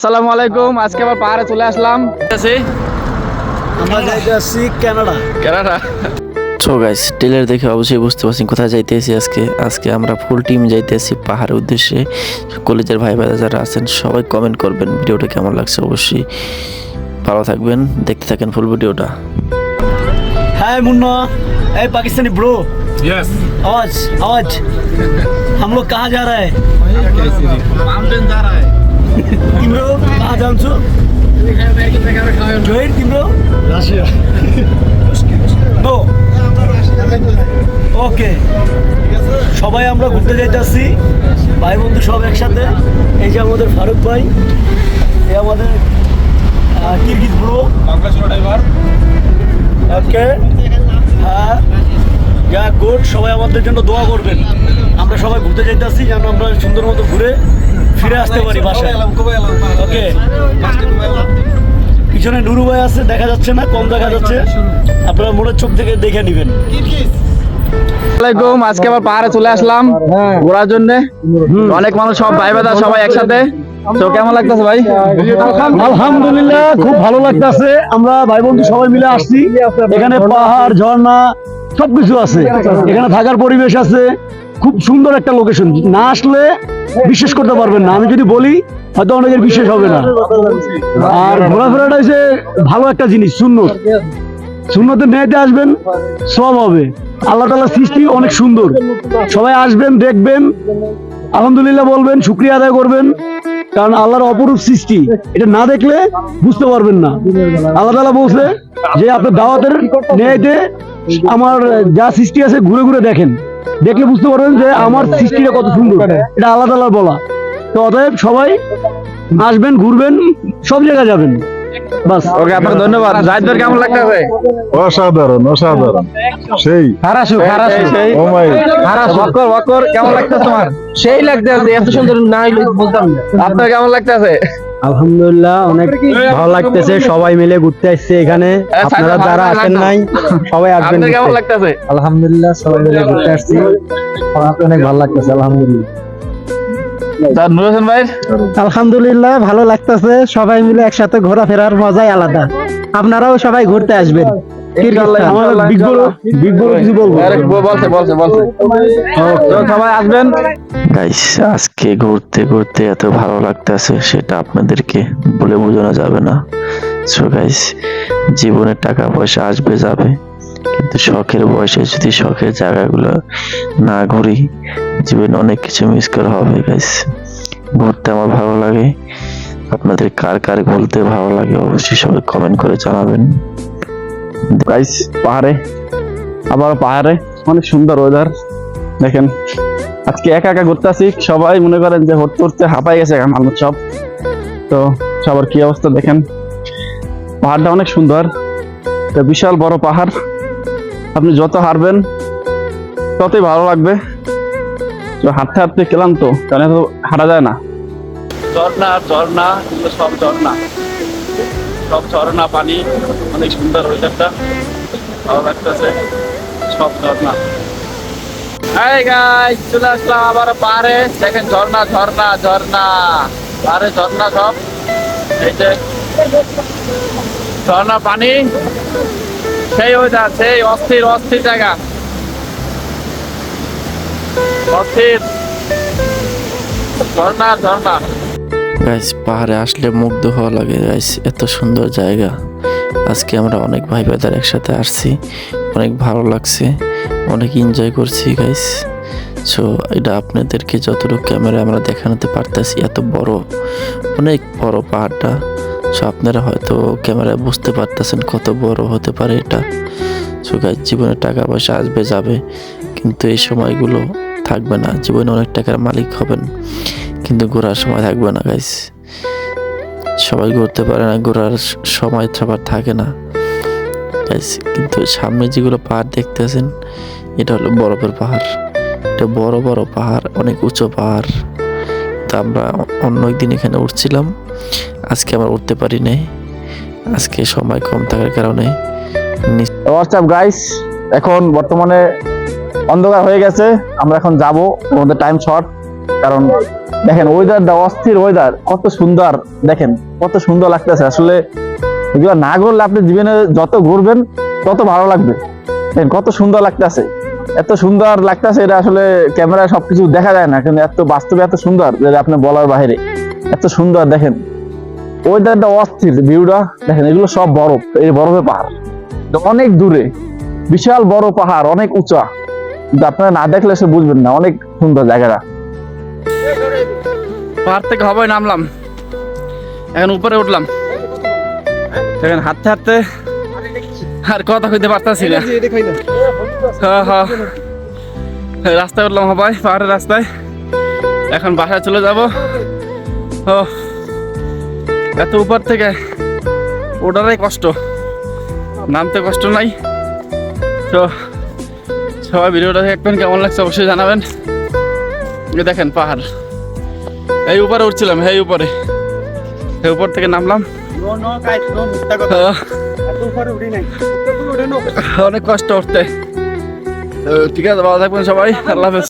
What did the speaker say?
আসসালামু আলাইকুম আজকে আবার পাহাড়ে চলে আসলাম আছি আমরা যাইতে আসছি Canada Canada so guys trailer দেখে অবশ্যই বুঝতে পারছেন কোথায় যাইতেছি আজকে আজকে আমরা ফুল টিম যাইতেছি পাহাড়ের উদ্দেশ্যে কলেজের ভাই ভাই যারা আছেন সবাই কমেন্ট করবেন ভিডিওটা কেমন লাগছে অবশ্যই ভালো থাকবেন দেখতে থাকেন ফুল ভিডিওটা हाय मुन्ना ए पाकिस्तानी ब्रो यस आवाज आवाज हम लोग कहाँ जा रहे हैं माउंटेन जा रहा है तिम्रो कहाँ जान्छु जोइन तिम्रो रासिया नो ওকে সবাই আমরা ঘুরতে যাইতেছি ভাই বন্ধু সব একসাথে এই যে আমাদের ফারুক ভাই এই আমাদের আহ, কিরগিজ ব্রো ওকে হ্যাঁ যা গুড সবাই আমাদের জন্য দোয়া করবেন আমরা সবাই ঘুরতে যাইতেছি যেন আমরা সুন্দর মতো ঘুরে ফিরে আসতে পারি বাসায়। ওকে পিছনে নুরু ভাই আছে দেখা যাচ্ছে না কম দেখা যাচ্ছে। আপনারা মোড়ের চোখ থেকে দেখে নেবেন। আজকে আবার পাহাড়ে চলে আসলাম ঘোরার জন্য। অনেক মানুষ সব ভাই বাদা সবাই একসাথে। তো কেমন লাগতেছে ভাই? আলহামদুলিল্লাহ খুব ভালো লাগতেছে। আমরা ভাই বন্ধু সবাই মিলে আসছি। এখানে পাহাড় ঝর্ণা সবকিছু আছে। এখানে থাকার পরিবেশ আছে। খুব সুন্দর একটা লোকেশন না আসলে বিশ্বাস করতে পারবেন না। আমি যদি বলি, হয়তো অনেকের বিশ্বাস হবে না। আর ঘোরাফেরাটা হচ্ছে ভালো একটা জিনিস, সুন্নত। সুন্নতের ন্যায়তে আসবেন, সব হবে। আল্লাহ তালার সৃষ্টি অনেক সুন্দর। সবাই আসবেন, দেখবেন, আলহামদুলিল্লাহ বলবেন, শুক্রিয়া আদায় করবেন। কারণ আল্লাহর অপরূপ সৃষ্টি, এটা না দেখলে বুঝতে পারবেন না। আল্লাহ তালা বলছে যে, আপনার দাওয়াতের ন্যায়তে আমার যা সৃষ্টি আছে, ঘুরে ঘুরে দেখেন। দেখলে বুঝতে পারবেন যে আমার সৃষ্টিটা কত সুন্দর। এটা আল্লাহ তালার বলা। তো অতএব সবাই আসবেন ঘুরবেন সব জায়গায় যাবেন। বাস। ওকে আপনাকে ধন্যবাদ। জাহিদ ভাই কেমন লাগতেছে? অসাধারণ অসাধারণ। সেই। খারাসু খারাসু সেই ও মাই বকর বকর কেমন লাগতেছে তোমার? সেই লাগতেছে এত সুন্দর না হইলে বলতাম না। আপনার কেমন লাগতেছে? আলহামদুলিল্লাহ অনেক ভালো লাগতেছে সবাই মিলে ঘুরতে আসছে এখানে। আপনারা যারা আসেন নাই সবাই আসবেন কেমন লাগতেছে? আলহামদুলিল্লাহ সবাই মিলে ঘুরতে আসছি। অনেক ভালো লাগতেছে আলহামদুলিল্লাহ। ভাই? আলহামদুলিল্লাহ ভালো লাগতেছে সবাই মিলে একসাথে ঘোরাফেরার মজাই আলাদা। আপনারাও সবাই ঘুরতে আসবেন। আজকে ঘুরতে ঘুরতে এত ভালো লাগতেছে সেটা আপনাদেরকে বলে বোঝানো যাবে না। সো গাইস জীবনে টাকা পয়সা আসবে যাবে। কিন্তু শখের বয়সে যদি শখের জায়গাগুলো না ঘুরি জীবনে অনেক কিছু মিস করা হবে গাইস ঘুরতে আমার ভালো লাগে। আপনাদের কার কার ঘুরতে ভালো লাগে অবশ্যই সবাই কমেন্ট করে জানাবেন। গাইস পাহাড়ে আবার পাহাড়ে, অনেক সুন্দর ওয়েদার দেখেন, আজকে একা একা ঘুরতে আসি, সবাই মনে করেন যে হরতে হরতে হাঁপাই গেছে এখন মানুষ সব। তো সবার কি অবস্থা দেখেন, পাহাড়টা অনেক সুন্দর। তো বিশাল বড় পাহাড়। আপনি যত হারবেন ততই ভালো লাগবে। তো হাঁটতে হাঁটতে ক্লান্ত কারণ হাঁটা যায় না। ঝর্ণা ঝর্ণা সব ঝর্ণা। সব ঝর্ণা পানি, অনেক সুন্দর ওয়েদারটা ভালো লাগতেছে, সব ঝর্ণা। হাই গাইস চলে আসলাম আবার পাহাড়ে। দেখেন ঝর্ণা ঝর্ণা ঝর্ণা। পাহাড়ে ঝর্ণা সব। এই যে ঝর্ণা পানি, সেই ওয়েদার সেই অস্থির অস্থির জায়গা। অস্থির। ঝর্ণা ঝর্ণা। গাইস পাহাড়ে আসলে মুগ্ধ হওয়া লাগে গাইস এত সুন্দর জায়গা। আজকে আমরা অনেক ভাই ভাইদার একসাথে আসছি, অনেক ভালো লাগছে, অনেক এনজয় করছি গাইস সো এটা আপনাদেরকে যতটুকু ক্যামেরা আমরা দেখানোতে পারতেছি, এত বড়, অনেক বড় পাহাড়টা। সো আপনারা হয়তো ক্যামেরায় বুঝতে পারতেছেন কত বড় হতে পারে এটা। সো গাইস জীবনে টাকা পয়সা আসবে, যাবে, কিন্তু এই সময়গুলো থাকবে না। জীবনে অনেক টাকার মালিক হবেন। কিন্তু ঘোরার সময় থাকবে না গাইস সবাই ঘুরতে পারে না, ঘোরার সময় সবার থাকে না গাইস কিন্তু সামনে যেগুলো পাহাড় দেখতেছেন, এটা হলো বরফের পাহাড়। এটা বড় বড় পাহাড়, অনেক উঁচু পাহাড়। তো আমরা অন্য একদিন এখানে উঠছিলাম। আজকে আমরা উঠতে পারি নাই। আজকে সময় কম থাকার কারণে গাইস এখন বর্তমানে অন্ধকার হয়ে গেছে। আমরা এখন যাব। আমাদের টাইম শর্ট কারণ দেখেন ওয়েদারটা অস্থির ওয়েদার কত সুন্দর, দেখেন, কত সুন্দর লাগতেছে। আসলে এগুলো না করলে আপনি জীবনে যত ঘুরবেন, তত ভালো লাগবে। দেখেন, কত সুন্দর লাগতেছে। এত সুন্দর লাগতেছে এটা আসলে ক্যামেরায় সবকিছু দেখা যায় না, কিন্তু এত বাস্তবে এত সুন্দর যে আপনি বলার বাইরে এত সুন্দর, দেখেন। ওয়েদারটা অস্থির ভিউটা দেখেন, এগুলো সব বরফ, এই বরফে পাহাড়। অনেক দূরে, বিশাল বড় পাহাড়, অনেক উঁচা। কিন্তু আপনারা না দেখলে সে বুঝবেন না, অনেক সুন্দর জায়গাটা। পাহাড় থেকে হবাই নামলাম। এখন উপরে উঠলাম। এখন হাঁটতে হাঁটতে আর কথা কইতে পারতাছি না। হ্যাঁ হ্যাঁ রাস্তায় উঠলাম হবাই পাহাড়ের রাস্তায়। এখন বাসায় চলে যাব। ও এত উপর থেকে ওঠারাই কষ্ট। নামতে কষ্ট নাই। তো সবাই ভিডিওটা দেখবেন কেমন লাগছে অবশ্যই জানাবেন। দেখেন পাহাড়। এই উপরে উঠছিলাম এই উপরে। এই উপর থেকে নামলাম। অনেক কষ্ট উঠতে। ঠিক আছে ভালো থাকবেন সবাই। আল্লাহ হাফেজ।